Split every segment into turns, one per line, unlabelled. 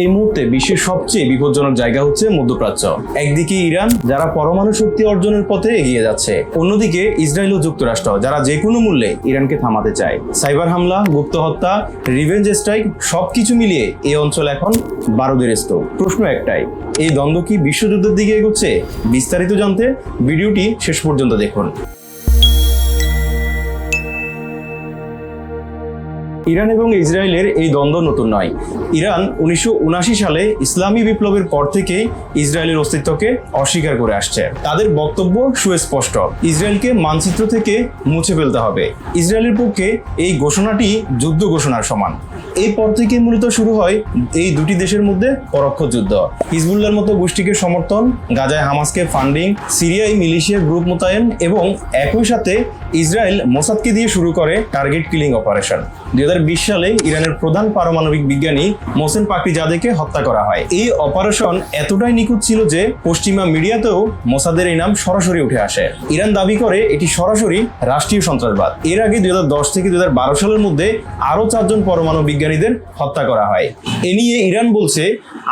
এই মুহূর্তে বিশ্বের সবচেয়ে বিপজ্জনক জায়গা হচ্ছে মধ্যপ্রাচ্য। একদিকে ইরান, যারা পরমাণু শক্তি অর্জনের পথে এগিয়ে যাচ্ছে। অন্যদিকে ইসরায়েল ও যুক্তরাষ্ট্র, যারা যে কোনো মূল্যে ইরানকে থামাতে চায়। সাইবার হামলা, গুপ্ত হত্যা রিভেঞ্জ স্ট্রাইক সবকিছু মিলিয়ে এই অঞ্চল এখন বারোদের স্তূপ। প্রশ্ন একটাই, এই দ্বন্দ্ব কি বিশ্বযুদ্ধের দিকে এগোচ্ছে? বিস্তারিত জানতে ভিডিওটি শেষ পর্যন্ত দেখুন। ইরান এবং ইসরায়েলের এই দ্বন্দ্ব নতুন নয়। ইরান উনিশশো উনআশি সালে ইসলামী বিপ্লবের পর থেকে ইসরায়েলের অস্তিত্বকে অস্বীকার করে আসছে। তাদের বক্তব্য সুস্পষ্ট। ইসরায়েলকে মানচিত্র থেকে মুছে ফেলতে হবে। ইসরায়েলের পক্ষে এই ঘোষণাটি যুদ্ধ ঘোষণার সমান। এই পর থেকে মূলত শুরু হয় এই দুটি দেশের মধ্যে পরোক্ষ যুদ্ধ। হিজবুল্লার মতো গোষ্ঠীকে সমর্থন, গাজায় হামাসকে ফান্ডিং, সিরিয়ায় মিলিশিয়া গ্রুপ মোতায়েন এবং একই সাথে ইসরায়েল মোসাদকে দিয়ে শুরু করে টার্গেট কিলিং অপারেশন। দুই হাজার বিশ সালে ইরানের প্রধান পারমাণবিক বিজ্ঞানী মোসেন পাকরিজাদেকে হত্যা করা হয়। এই অপারেশন এতটাই নিখুঁত ছিল যে পশ্চিমা মিডিয়াতেও মোসাদের এই নাম সরাসরি উঠে আসে। ইরান দাবি করে এটি সরাসরি রাষ্ট্রীয় সন্ত্রাসবাদ। এর আগে দুই থেকে দুই সালের মধ্যে আরও চারজন পরমাণু বিজ্ঞানীদের হত্যা করা হয়। এ নিয়ে ইরান বলছে,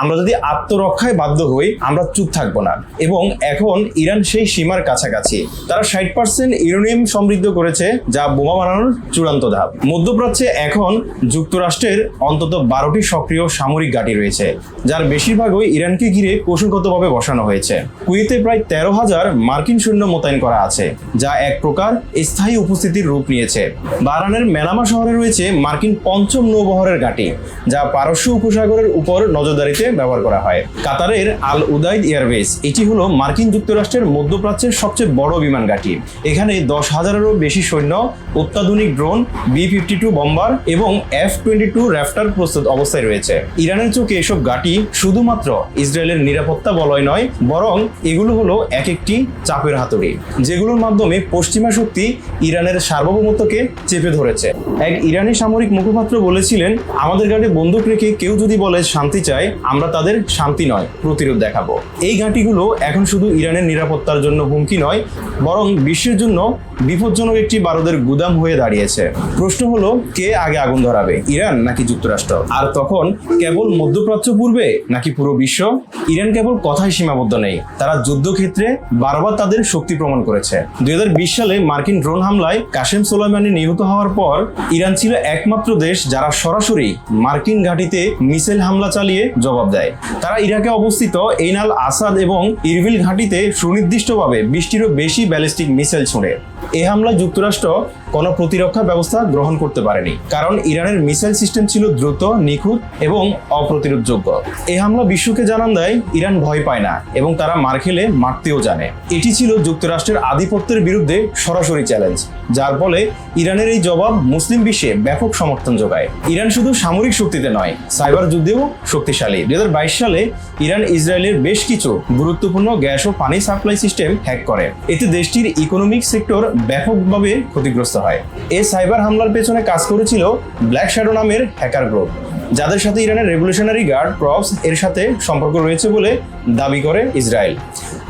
আমরা যদি আত্মরক্ষায় বাধ্য হই, আমরা চুপ থাকব না। এবং এখন ইরান সেই সীমার কাছাকাছি। তারা ষাট পার্সেন্ট ইউরেনিয়াম সমৃদ্ধ করেছে, যা বোমা বানানোর চূড়ান্ত ধাপ। মধ্যপ্রাচ্যে এখন যুক্তরাষ্ট্রের অন্তত বারোটি সক্রিয় সামরিক ঘাঁটি রয়েছে, যার বেশিরভাগই ইরানকে ঘিরে কৌশলগতভাবে বসানো হয়েছে। কুয়েতে প্রায় তেরো হাজার মার্কিন সৈন্য মোতায়েন করা আছে, যা এক প্রকার স্থায়ী উপস্থিতির রূপ নিয়েছে। বারানের মেনামা শহরে রয়েছে মার্কিন পঞ্চম নৌবহরের ঘাঁটি, যা পারস্য উপসাগরের উপর নজরদারিতে ব্যবহার করা হয়। কাতারের আল উদাইদ এয়ারবেস, এটি হলো মার্কিন যুক্তরাষ্ট্রের মধ্যপ্রাচ্যের সবচেয়ে বড় বিমান ঘাঁটি। এখানে দশ হাজারেরও বেশি সৈন্য অত্যাধুনিক drone B fifty two bomber এবং এফ টোয়েন্টি টু র্যাফটার প্রস্তুত অবস্থায় রয়েছে। ইরানের চোখে এসব ঘাঁটি শুধুমাত্র ইসরায়েলের নিরাপত্তা বলয় নয়, বরং এগুলো হলো এক একটি চাপের হাতুড়ি, যেগুলোর মাধ্যমে পশ্চিমা শক্তি ইরানের সার্বভৌমত্বকে চেপে ধরেছে। এক ইরানি সামরিক মুখপাত্র বলেছিলেন, আমাদের গাড়ি বন্দুক রেখে কেউ যদি বলে শান্তি চায়, আমরা তাদের শান্তি নয়, প্রতিরোধ দেখাবো। এই ঘাঁটিগুলো এখন শুধু ইরানের নিরাপত্তার জন্য হুমকি নয়, বরং বিশ্বের জন্য বিপজ্জনক একটি বারুদের গুদাম হয়ে দাঁড়িয়েছে। প্রশ্ন হলো, কে আগে আগুন ধরাবে, ইরান নাকি যুক্তরাষ্ট্র? আর তখন কেবল মধ্যপ্রাচ্য পূর্বে নাকি পুরো বিশ্ব? ইরান কেবল কথায় সীমাবদ্ধ নেই, তারা যুদ্ধক্ষেত্রে বারবার তাদের শক্তি প্রমাণ করেছে। দুই সালে মার্কিন ড্রোন হামলায় কাশেম সোলাইমানি নিহত হওয়ার পর ইরান ছিল একমাত্র দেশ যারা সরাসরি মার্কিন ঘাঁটিতে মিসাইল হামলা চালিয়ে জবাব দেয়। তারা ইরাকে অবস্থিত এইনাল আসাদ এবং ইরবিল ঘাঁটিতে সুনির্দিষ্টভাবে বিশটিরও বেশি ব্যালিস্টিক মিসাইল ছুঁড়ে। এ হামলায় যুক্তরাষ্ট্র কোনো প্রতিরক্ষা ব্যবস্থা গ্রহণ করতে পারেনি, কারণ ইরানের মিসাইল সিস্টেম ছিল দ্রুত, নিখুঁত এবং অপ্রতিরোধযোগ্য। এই হামলা বিশ্বকে জানান দেয়, ইরান ভয় পায় না এবং তারা মার খেলে মারতেও জানে। এটি ছিল যুক্তরাষ্ট্রের আধিপত্যের বিরুদ্ধে সরাসরি চ্যালেঞ্জ, যার ফলে ইরানের এই জবাব মুসলিম বিশ্বে ব্যাপক সমর্থন যোগায়। ইরান শুধু সামরিক শক্তিতে নয়, সাইবার যুদ্ধেও শক্তিশালী। দুই হাজার বাইশ সালে ইরান ইসরায়েলের বেশ কিছু গুরুত্বপূর্ণ গ্যাস ও পানি সাপ্লাই সিস্টেম হ্যাক করে। এতে দেশটির ইকোনমিক সেক্টর ব্যাপকভাবে ক্ষতিগ্রস্ত হয়। এই সাইবার হামলার পেছনে কাজ করেছিল ব্ল্যাক শ্যাডো নামের হ্যাকার গ্রুপ। যাদের সাথে ইরানের রেভলিউশনারি গার্ড প্রপস এর সাথে সম্পর্ক রয়েছে বলে দাবি করে ইসরায়েল।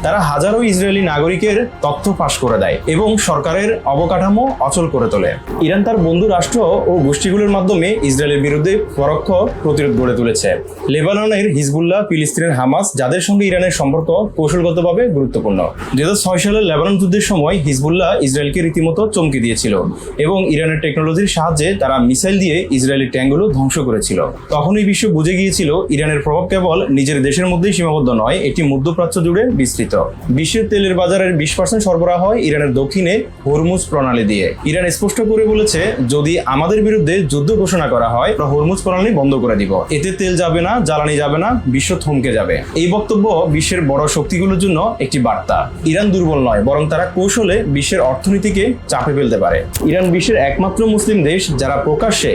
তারা হাজারো ইসরায়েলি নাগরিকের তথ্য ফাঁস করে দেয় এবং সরকারের অবকাঠামো অচল করে তোলে। ইরান তার বন্ধু রাষ্ট্র ও গোষ্ঠীগুলোর মাধ্যমে ইসরায়েলের বিরুদ্ধে পরোক্ষ প্রতিরোধ গড়ে তুলেছে। লেবাননের হিজবুল্লাহ, ফিলিস্তিনের হামাস, যাদের সঙ্গে ইরানের সম্পর্ক কৌশলগতভাবে গুরুত্বপূর্ণ। দুই সালের লেবানন যুদ্ধের সময় হিজবুল্লাহ ইসরায়েলকে রীতিমতো চমকে দিয়েছিল এবং ইরানের টেকনোলজির সাহায্যে তারা মিসাইল দিয়ে ইসরায়েলি ট্যাঙ্কগুলো ধ্বংস করেছিল। তখনই বিশ্ব বুঝে গিয়েছিল ইরানের প্রভাব কেবল নিজের দেশের মধ্যেই সীমাবদ্ধ নয়, এটি মধ্যপ্রাচ্য জুড়ে বিস্তৃত। বিশ্বের তেলের বাজারের বিশ পার্সেন্ট সরবরাহ হয় ইরানের দক্ষিণে হরমুজ প্রণালী দিয়ে। ইরান স্পষ্ট করে বলেছে, যদি আমাদের বিরুদ্ধে যুদ্ধ ঘোষণা করা হয়, আমরা হরমুজ প্রণালী বন্ধ করে দিব। এতে তেল যাবে না, জ্বালানি যাবে না, বিশ্ব থমকে যাবে। এই বক্তব্য বিশ্বের বড় শক্তিগুলোর জন্য একটি বার্তা। ইরান দুর্বল নয়, বরং তারা কৌশলে বিশ্বের অর্থনীতিকে চাপে ফেলতে পারে। ইরান বিশ্বের একমাত্র মুসলিম দেশ, যারা প্রকাশ্যে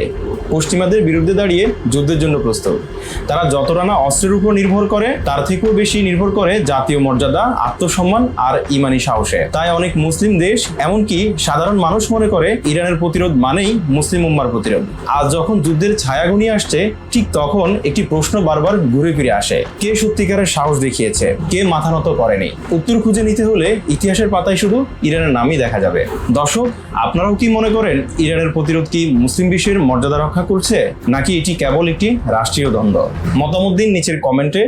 পশ্চিমাদের বিরুদ্ধে দাঁড়িয়ে যুদ্ধের জন্য প্রস্তুত। তারা যতটা না অস্ত্রের উপর নির্ভর করে, তার থেকেও বেশি নির্ভর করে জাতীয় মর্যাদা, আত্মসম্মান আর ইমানি সাহসে। তাই অনেক মুসলিম দেশ, এমনকি সাধারণ মানুষ মনে করে ইরানের প্রতিরোধ মানেই মুসলিম উম্মার প্রতিরোধ। আজ যখন যুদ্ধের ছায়া ঘনিয়ে আসছে, ঠিক তখন একটি প্রশ্ন বারবার ঘুরে ফিরে আসে। কে সত্যিকারের সাহস দেখিয়েছে? কে মাথা নত করেনি? উত্তর খুঁজে নিতে হলে ইতিহাসের পাতায় শুধু ইরানের নামই দেখা যাবে। দর্শক, আপনারাও কি মনে করেন ইরানের প্রতিরোধ কি মুসলিম বিশ্বের মর্যাদা রক্ষা করছে? নাকি এটি কেবল কেবল একটি রাষ্ট্রীয় দ্বন্দ্ব। মতামুদ্দিন দিন নিচের কমেন্টে,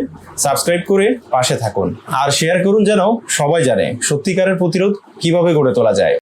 সাবস্ক্রাইব করে পাশে থাকুন। আর শেয়ার করুন যেন সবাই জানে সত্যিকারের প্রতিরোধ কীভাবে গড়ে তোলা যায়।